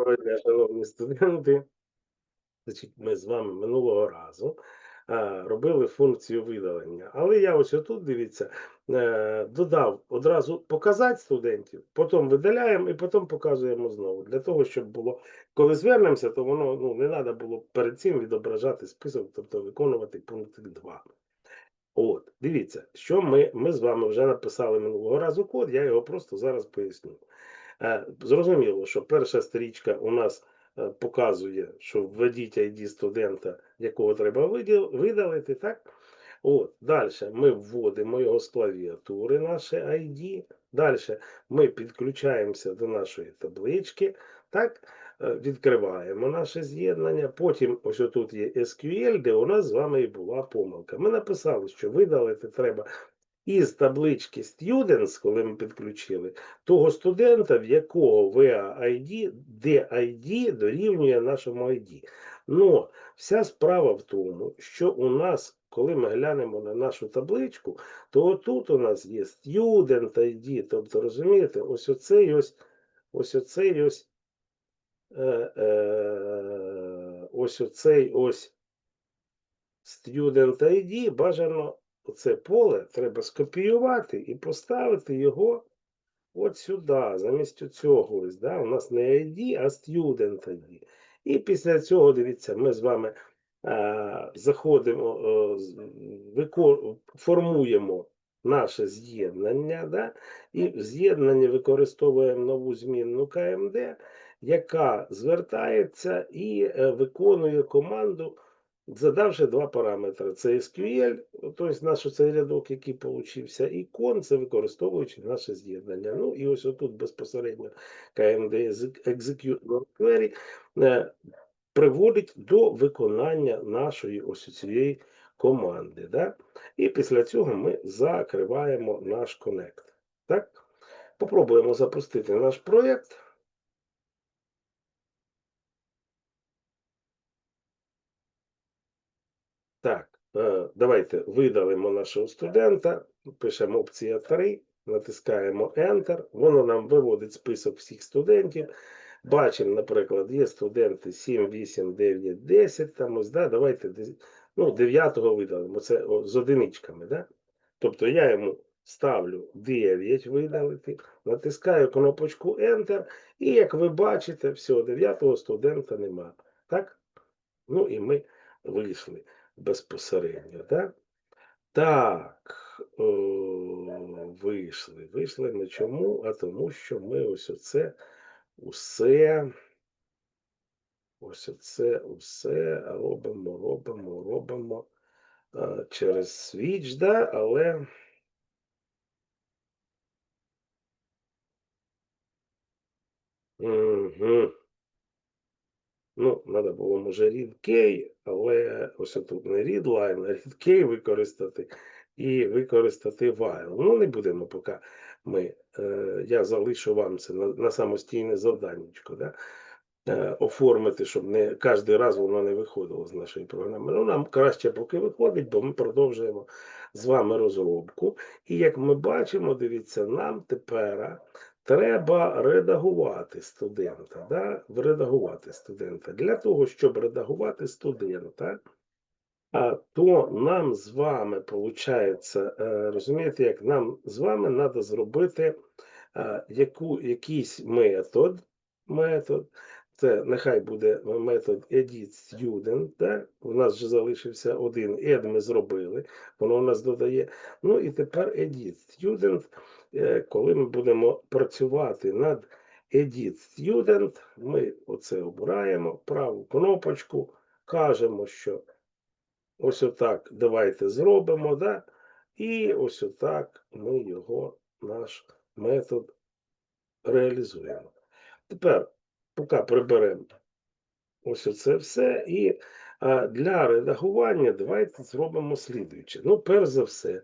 Доброго дня, шановні студенти. Значить, ми з вами минулого разу робили функцію видалення. Але я ось отут, дивіться, е, додав одразу показати студентів, потім видаляємо і потім показуємо знову. Для того, щоб було, коли звернемося, то воно ну, не треба було перед цим відображати список, тобто виконувати пункт 2. От, дивіться, що ми, ми з вами вже написали минулого разу код, я його просто зараз поясню. Е, Зрозуміло, що перша стрічка у нас е, показує, що введіть ID студента, якого треба видалити, так? От, далі ми вводимо його з клавіатури, наше ID. Далі ми підключаємося до нашої таблички, так? Е, Відкриваємо наше з'єднання. Потім ось тут є SQL, де у нас з вами і була помилка. Ми написали, що видалити треба із таблички Students, коли ми підключили, того студента, в якого VA-ID, дорівнює нашому ID. Но вся справа в тому, що у нас, коли ми глянемо на нашу табличку, то отут у нас є Student ID, тобто, розумієте, ось оцей ось, ось оцей ось, е, е, ось оцей ось Student ID, бажано оце поле треба скопіювати і поставити його от сюди, замість цього ось, да? у нас не ID, а Student ID. І після цього, дивіться, ми з вами е, заходимо, з- формуємо наше з'єднання, да? і в з'єднанні використовуємо нову змінну КМД, яка звертається і е, виконує команду, задавши два параметри. Це SQL, тобто наш цей рядок, який получився, і кон, це використовуючи наше з'єднання. Ну і ось отут безпосередньо KMD Execute Query е, приводить до виконання нашої ось цієї команди. Да? І після цього ми закриваємо наш Connect. Так? Попробуємо запустити наш проєкт. Так, е, давайте видалимо нашого студента, пишемо опція 3, натискаємо Enter. Воно нам виводить список всіх студентів. Бачимо, наприклад, є студенти 7, 8, 9, 10. Там ось, да, давайте ну, 9 видалимо. Це з одиничками. Да? Тобто я йому ставлю 9 видалити, натискаю кнопочку Enter, і як ви бачите, все, 9 студента нема. Так? Ну і ми вийшли безпосередньо. Так, так о, вийшли. Вийшли ми чому? А тому, що ми ось оце усе. Ось оце усе робимо, робимо, робимо а, через свіч, да, але. Угу. Ну, треба було, може, key, але ось тут не line, а key використати і використати while. Ну, не будемо поки ми. Е, я залишу вам це на, на самостійне завданнячко, да? е, оформити, щоб не кожен раз воно не виходило з нашої програми. Ну, нам краще поки виходить, бо ми продовжуємо з вами розробку. І як ми бачимо, дивіться, нам тепер треба редагувати студента. Да? Редагувати студента. Для того, щоб редагувати студента, то нам з вами, виходить, розумієте, як нам з вами треба зробити яку, якийсь метод, метод, це нехай буде метод edit student, да? у нас вже залишився один, add ми зробили, воно у нас додає. Ну і тепер edit student, е, коли ми будемо працювати над edit student, ми оце обираємо, праву кнопочку, кажемо, що ось отак давайте зробимо, да? і ось отак ми його, наш метод реалізуємо. Тепер, поки приберемо ось оце все, і для редагування давайте зробимо слідуюче. Ну, перш за все,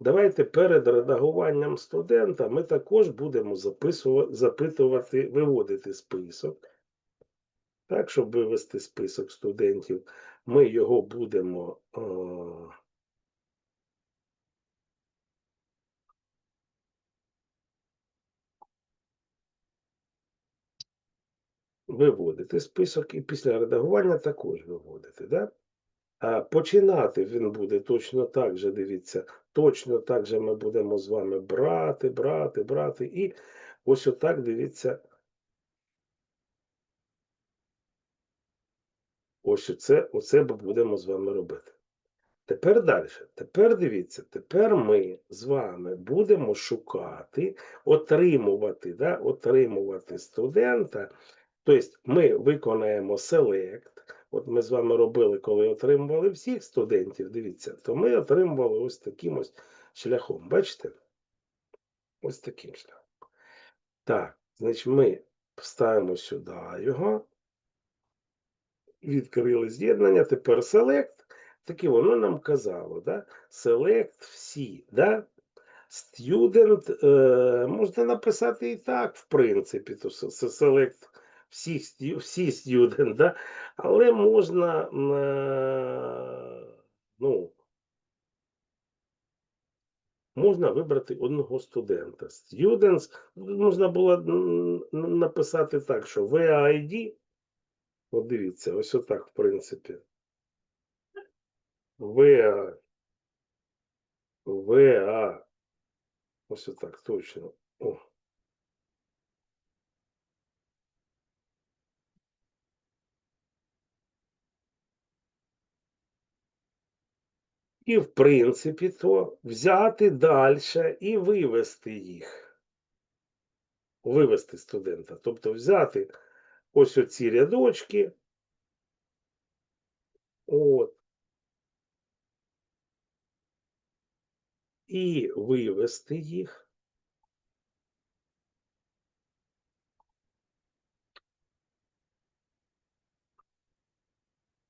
давайте перед редагуванням студента ми також будемо записувати, запитувати, виводити список. Так, щоб вивести список студентів, ми його будемо. е, виводити список і після редагування також виводити. Да? А починати він буде точно так же, дивіться, точно так же ми будемо з вами брати, брати, брати. І ось отак, дивіться. Ось оце, оце ми будемо з вами робити. Тепер далі. Тепер дивіться, тепер ми з вами будемо шукати, отримувати, да, отримувати студента. Тобто ми виконаємо select. От ми з вами робили, коли отримували всіх студентів, дивіться, то ми отримували ось таким ось шляхом. Бачите? Ось таким шляхом. Так, значить, ми вставимо сюди його. Відкрили з'єднання, тепер select. Таке воно нам казало, да? Select всі, да? Student, е, можна написати і так, в принципі, то select всі, всі student, да? але можна, е, ну, можна вибрати одного студента. Students, можна було написати так, що VID, от дивіться, ось отак, в принципі. VA, VA, ось отак, точно. О. І, в принципі, то взяти далі і вивести їх. Вивести студента. Тобто взяти ось оці рядочки. От. І вивести їх.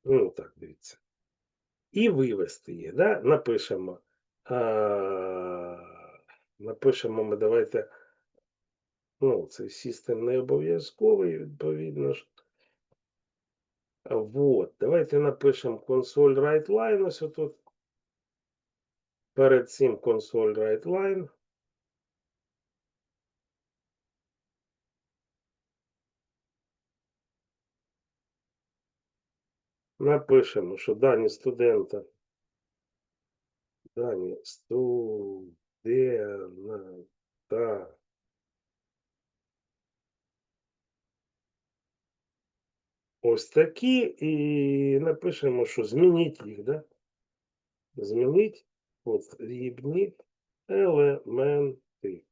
Ну, так, дивіться. І вивести її. Да? Напишемо. Напишемо ми давайте. Ну, цей систем не обов'язковий, відповідно ж. Вот, давайте напишемо консоль WriteLine, ось тут. Перед цим консоль WriteLine. Напишемо, що дані студента. Дані студента. Ось такі, і напишемо, що змініть їх, да? Змініть потрібні елементи.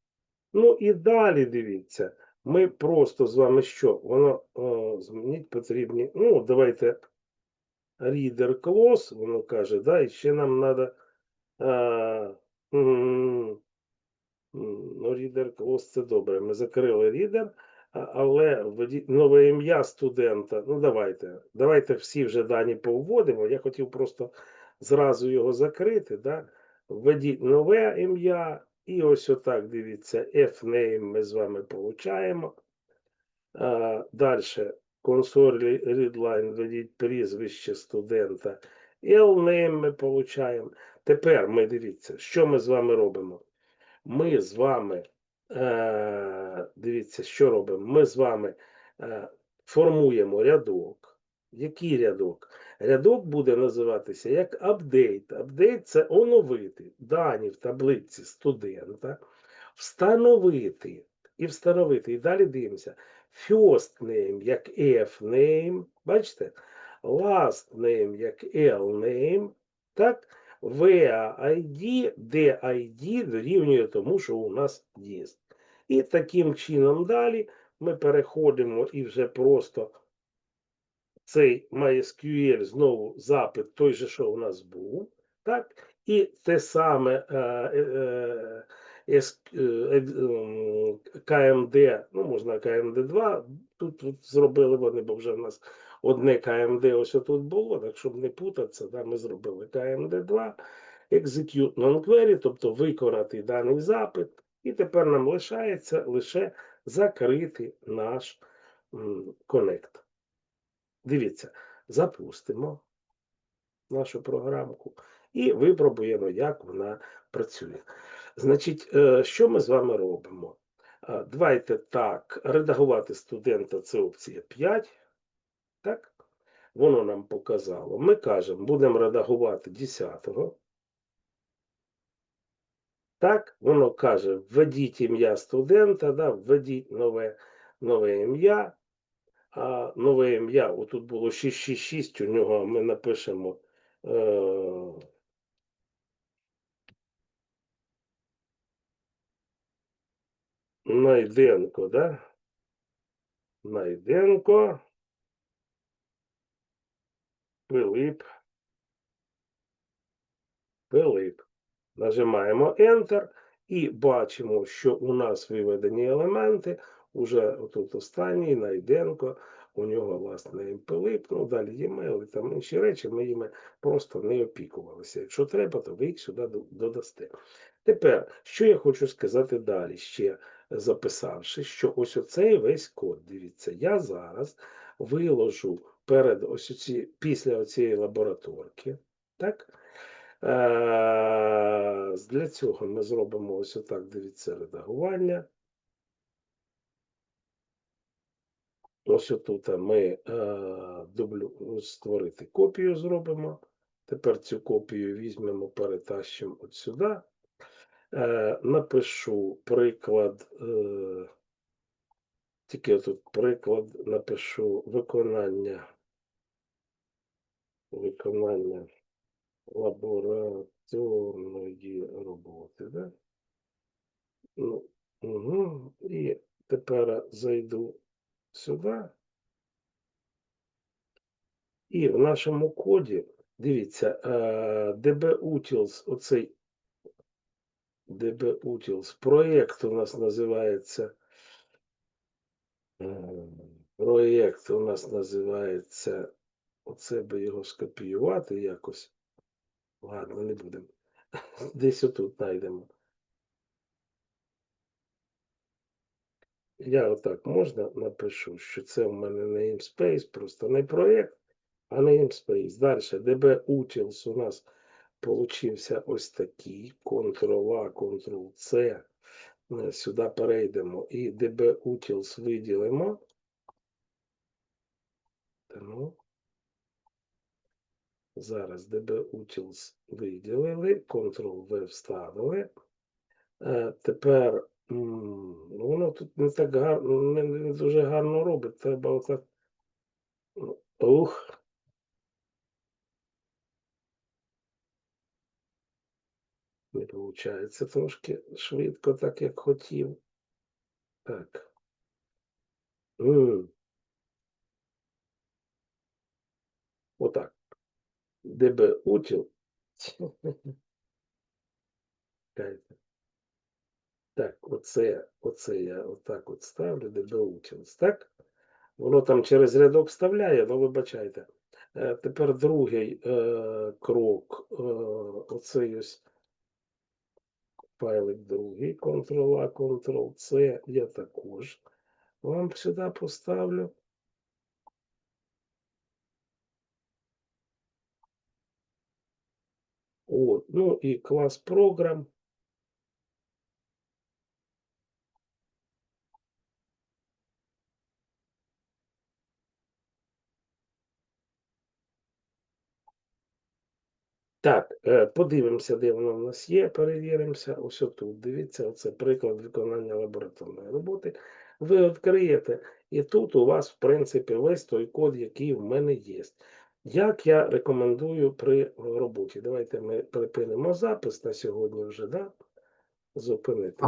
Ну і далі дивіться, ми просто з вами що? Воно о, змініть потрібні. Ну, давайте reader close, воно каже, да, і ще нам треба. Ну, reader close це добре. Ми закрили reader, але нове ім'я студента. Ну, давайте. Давайте всі вже дані повводимо. Я хотів просто зразу його закрити. Да? Введіть нове ім'я, і ось отак дивіться, F-name ми з вами получаємо. Далі консоль readline введіть прізвище студента. L-name ми получаємо. Тепер ми дивіться, що ми з вами робимо. Ми з вами, е, дивіться, що робимо. Ми з вами е, формуємо рядок. Який рядок? Рядок буде називатися як апдейт. Апдейт це оновити дані в таблиці студента, встановити і встановити. І далі дивимося. First name як F name, бачите? Last name як L name, так? VID, де ID дорівнює тому, що у нас є. І таким чином далі ми переходимо і вже просто цей MySQL знову запит той же, що у нас був, так? І те саме е, е, е, КМД, ну можна КМД2, тут, тут зробили вони, бо вже в нас одне КМД ось тут було, так щоб не путатися, да, ми зробили КМД2, execute non-query, тобто виконати даний запит, і тепер нам лишається лише закрити наш м, коннект. Дивіться, запустимо нашу програмку і випробуємо, як вона працює. Значить, е, що ми з вами робимо? Давайте так, редагувати студента це опція 5. Так? Воно нам показало. Ми кажемо, будемо редагувати 10-го. Так, воно каже, введіть ім'я студента, да, введіть нове, нове ім'я. А нове ім'я, отут було 666, у нього ми напишемо. Е, Найденко, да? Найденко. Пилип. Пилип. Нажимаємо Enter і бачимо, що у нас виведені елементи. Уже тут останній Найденко, у нього власне Пилип, ну далі e-mail і там інші речі, ми їми просто не опікувалися. Якщо треба, то ви їх сюди додасте. Тепер, що я хочу сказати далі, ще записавши, що ось оцей весь код, дивіться, я зараз виложу перед ось оці, після оцієї лабораторки, так? Е, Для цього ми зробимо ось отак, дивіться, редагування. Ось отут ми е, дублю, створити копію зробимо. Тепер цю копію візьмемо, перетащимо от сюди. Е, напишу приклад, е, тільки тут приклад напишу виконання, виконання лабораторної роботи. Да? Ну, угу. І тепер зайду сюди. І в нашому коді, дивіться, е, DB Utils, оцей DB Utils, проєкт у нас називається. е, Проєкт у нас називається. Оце би його скопіювати якось. Ладно, не будемо. Десь отут знайдемо. Я отак можна напишу, що це в мене namespace, просто не проєкт, а namespace. Далі DB Utils у нас получився ось такий. Ctrl-A, Ctrl-C. Е, Сюди перейдемо і DB Utils виділимо. Ну. Зараз DB Utils виділили, Ctrl-V вставили. Е, Тепер ну, воно тут не так гарно, не, не дуже гарно робить. Треба отак. ну, Ух. Не виходить трошки швидко, так як хотів. Так. Отак. DB утіл. Так, оце, оце я отак от ставлю, DB utils, так? Воно там через рядок вставляє, ну вибачайте. Е, тепер другий е, крок. Е, оцей ось файлик другий. Ctrl-A, Ctrl-C. Я також вам сюди поставлю. От, ну і клас програм. Так, е, подивимося, де воно в нас є, перевіримося. Ось тут, дивіться, це приклад виконання лабораторної роботи. Ви відкриєте, і тут у вас, в принципі, весь той код, який в мене є. Як я рекомендую при роботі? Давайте ми припинимо запис на сьогодні вже, да? Зупинити